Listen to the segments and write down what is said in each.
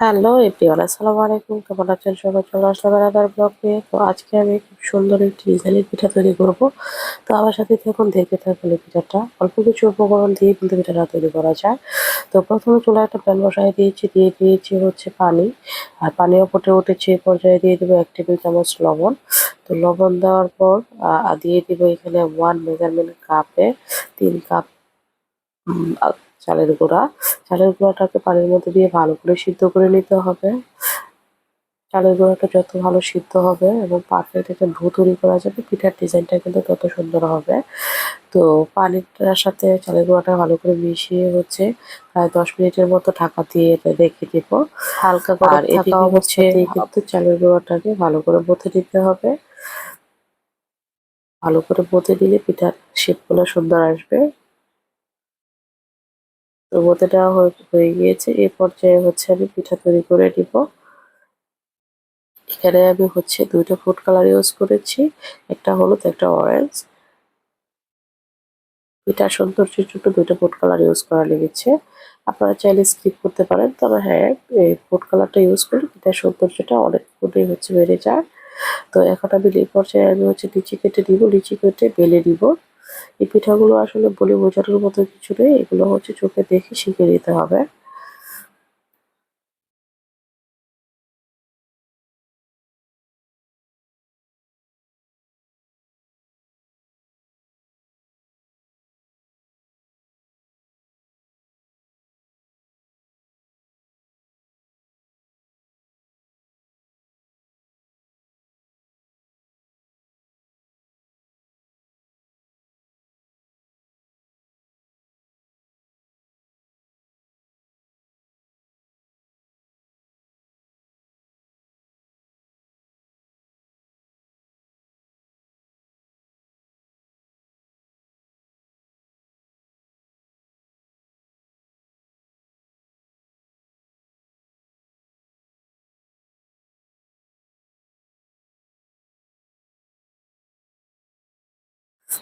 Hello everyone, আসসালামু আলাইকুম। কেমন আছেন সবাই? চলে আসলাম আলাদার ব্লগ তো আজকে আমি খুব সুন্দর একটি ডিজাইনের পিঠা তৈরি করব। তো আমার সাথে থাকুন, দেখতে থাকুন এই পিঠাটা। অল্প কিছু উপকরণ দিয়ে কিন্তু পিঠাটা তৈরি করা যায়। তো প্রথমে চুলা একটা প্যান বসাই দিয়েছি, দিয়ে দিয়েছি হচ্ছে পানি। আর পানিও ফুটে উঠেছে পর্যায়ে দিয়ে দেবো এক টেবিল চামচ লবণ। তো লবণ দেওয়ার পর দিয়ে দিব এখানে ওয়ান মেজারমেন্ট কাপে তিন কাপ চালের গুঁড়া। চালের গুঁড়াটাকে পানির মধ্যে দিয়ে ভালো করে সিদ্ধ করে নিতে হবে। চালের গুঁড়াটা যত ভালো সিদ্ধ হবে এবং পারফেক্ট একটা ডো তৈরি করা যাবে পিঠার ডিজাইনটা কিন্তু তত সুন্দর হবে। তো পানিটার সাথে চালের গুঁড়াটা ভালো করে মিশিয়ে হচ্ছে প্রায় দশ মিনিটের মতো ঢাকা দিয়ে রেখে দিব। হালকা করে থাকা অবস্থাতেই কিন্তু চালের গুঁড়াটাকে ভালো করে বথে দিতে হবে। ভালো করে বথে দিলে পিঠার শেপগুলো সুন্দর আসবে। তো বোতেটা হয়ে গিয়েছে। এই পর্যায়ে হচ্ছে আমি পিঠা তৈরি করে নিব। এখানে আমি হচ্ছে দুইটা ফুড কালার ইউজ করেছি। একটা হলুদ, একটা অরেঞ্জ পিঠার সৌন্দর্যের জন্য দুইটা ফুড কালার ইউজ করা লেগেছে। আপনারা চাইলে স্কিপ করতে পারেন। তবে হ্যাঁ এই ফুড কালারটা ইউজ করলে পিঠার সৌন্দর্যটা অনেক হচ্ছে বেড়ে যায়। তো এখন আমি এই পর্যায়ে আমি হচ্ছে লিচি কেটে দিব লিচি কেটে বেলে দিব এই পিঠাগুলো আসলে বলে বোঝানোর মতো কিছু নেই। এগুলো হচ্ছে চোখে দেখে শিখে নিতে হবে।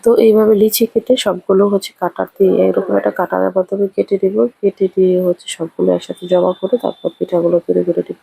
তো এইভাবে লিচি কেটে সবগুলো হচ্ছে কাটার দিয়ে এরকম একটা কাটারের মাধ্যমে কেটে দিব কেটে দিয়ে হচ্ছে সবগুলো একসাথে জমা করে তারপর পিঠাগুলো তৈরি করে দিব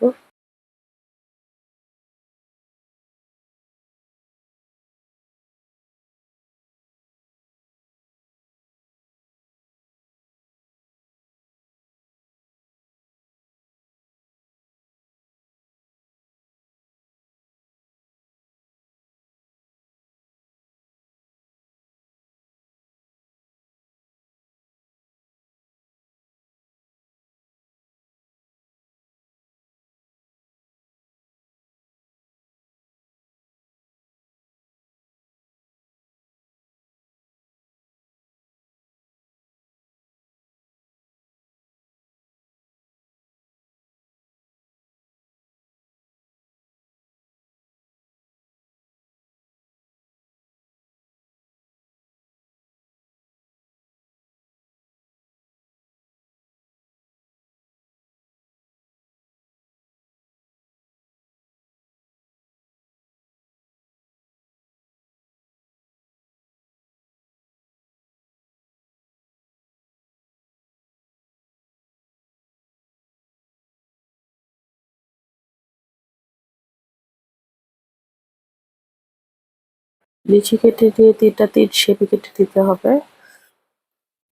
লিচি কেটে দিয়ে তিনটা তিন শেপে কেটে দিতে হবে।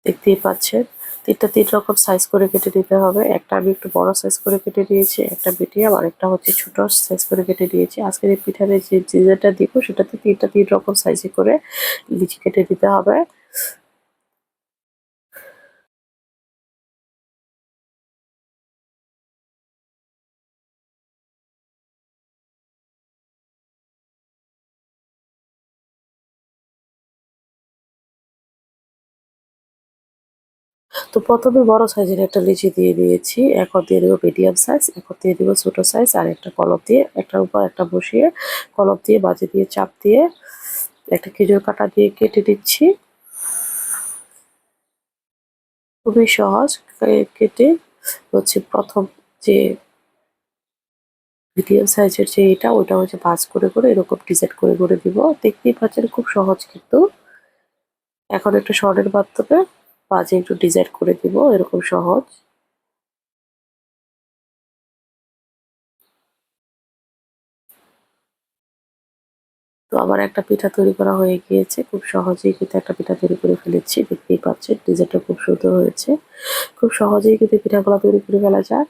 দেখতেই পাচ্ছেন। তিনটা তিন রকম সাইজ করে কেটে দিতে হবে। একটা আমি একটু বড় সাইজ করে কেটে দিয়েছি, একটা মিডিয়াম আর একটা হচ্ছে ছোট সাইজ করে কেটে দিয়েছি। আজকের এই পিঠারে যে ডিজাইনটা দিব, সেটাতে তিনটা তিন রকম সাইজে করে লিচি কেটে দিতে হবে। তো প্রথমে বড় সাইজের একটা লিচি দিয়ে দিয়েছি। এখন দিয়ে দেবো মিডিয়াম সাইজ এখন দিয়ে দেবো ছোট সাইজ আর একটা কলম দিয়ে একটার উপর, একটা বসিয়ে কলম দিয়ে, বাজে দিয়ে, চাপ দিয়ে একটা খেজুর কাটা দিয়ে কেটে দিচ্ছি। খুবই সহজ কেটে হচ্ছে প্রথম যে মিডিয়াম সাইজের যে এটা ওটা হচ্ছে ভাজ করে করে এরকম ডিজাইন করে করে দিব। দেখতেই পাচ্ছেন খুব সহজ কিন্তু। এখন একটা শর্টের মাধ্যমে পাজে একটু ডিজাইন করে দিব, এরকম সহজ। তো আমার একটা পিঠা তৈরি করা হয়ে গিয়েছে, খুব সহজেই কিন্তু একটা পিঠা তৈরি করে ফেলেছি, দেখতেই পাচ্ছেন ডিজাইনটা খুব সুন্দর হয়েছে। খুব সহজেই কিন্তু পিঠাগুলো তৈরি করে ফেলা যায়।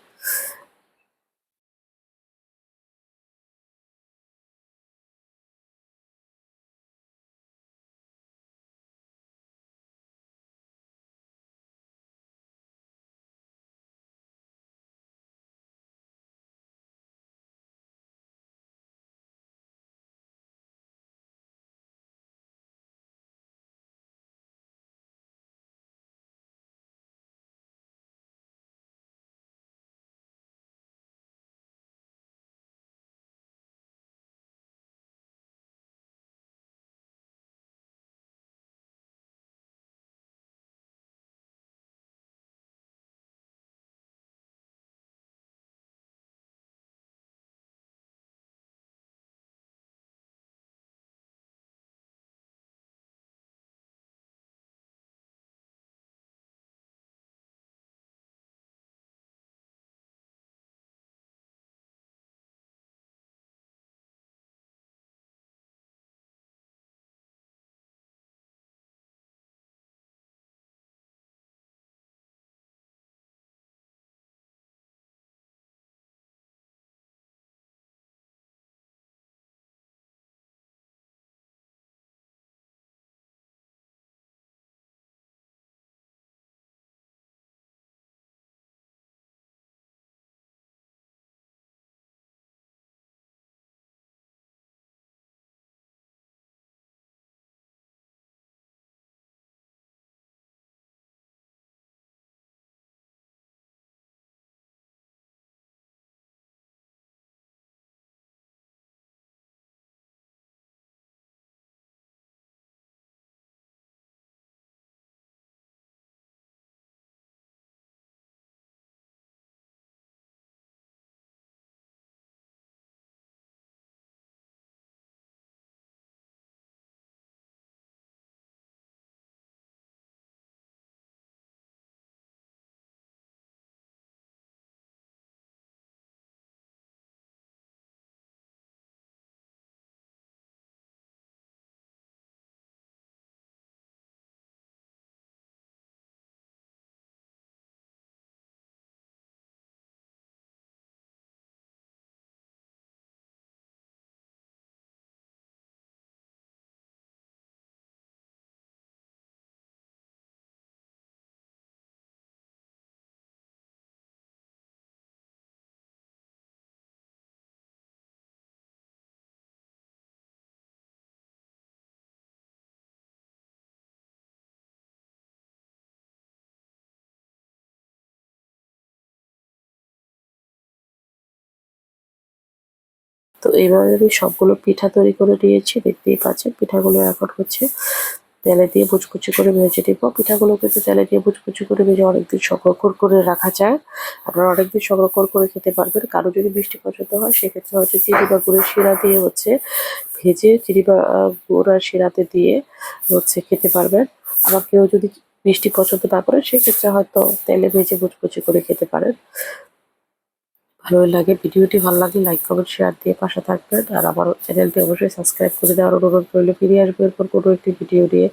তো এইভাবে আমি সবগুলো পিঠা তৈরি করে নিয়েছি, দেখতেই পাচ্ছেন। পিঠাগুলো এখন হচ্ছে তেলে দিয়ে বুচকুচি করে ভেজে নিব। পিঠাগুলো কিন্তু তেলে দিয়ে বুচকুচি করে ভেজে অনেকদিন সংরক্ষণ করে রাখা যায়। আপনারা অনেকদিন সংরক্ষণ করে খেতে পারবেন। কারও যদি মিষ্টি পছন্দ হয়, সেক্ষেত্রে হচ্ছে চিনি বা গুড়ের শিরা দিয়ে হচ্ছে ভেজে চিনি বা গুড় আর শিরাতে দিয়ে হচ্ছে খেতে পারবেন। আবার কেউ যদি মিষ্টি পছন্দ না করেন, সেক্ষেত্রে হয়তো তেলে ভেজে বুচকুচি করে খেতে পারেন। ভালোই লাগে। ভিডিওটি ভালো লাগে লাইক কমেন্ট শেয়ার দিয়ে পাশে থাকবেন। আর আমার চ্যানেলটি অবশ্যই সাবস্ক্রাইব করে দেওয়ার অনুরোধ করলে ফিরে আসব এরপর কোনো একটি ভিডিও নিয়ে।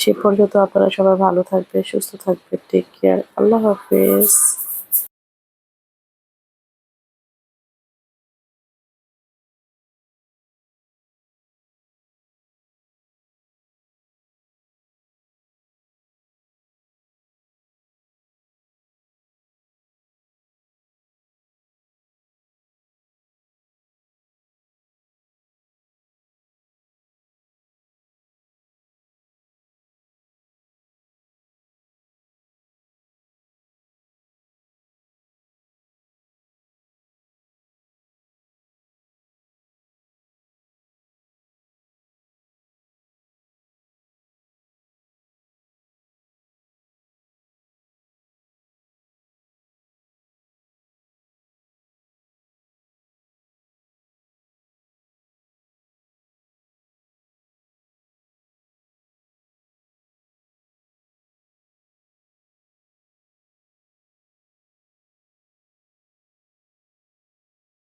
সে পর্যন্ত আপনারা সবাই ভালো থাকবেন, সুস্থ থাকবেন। টেক কেয়ার আল্লাহ হাফেজ।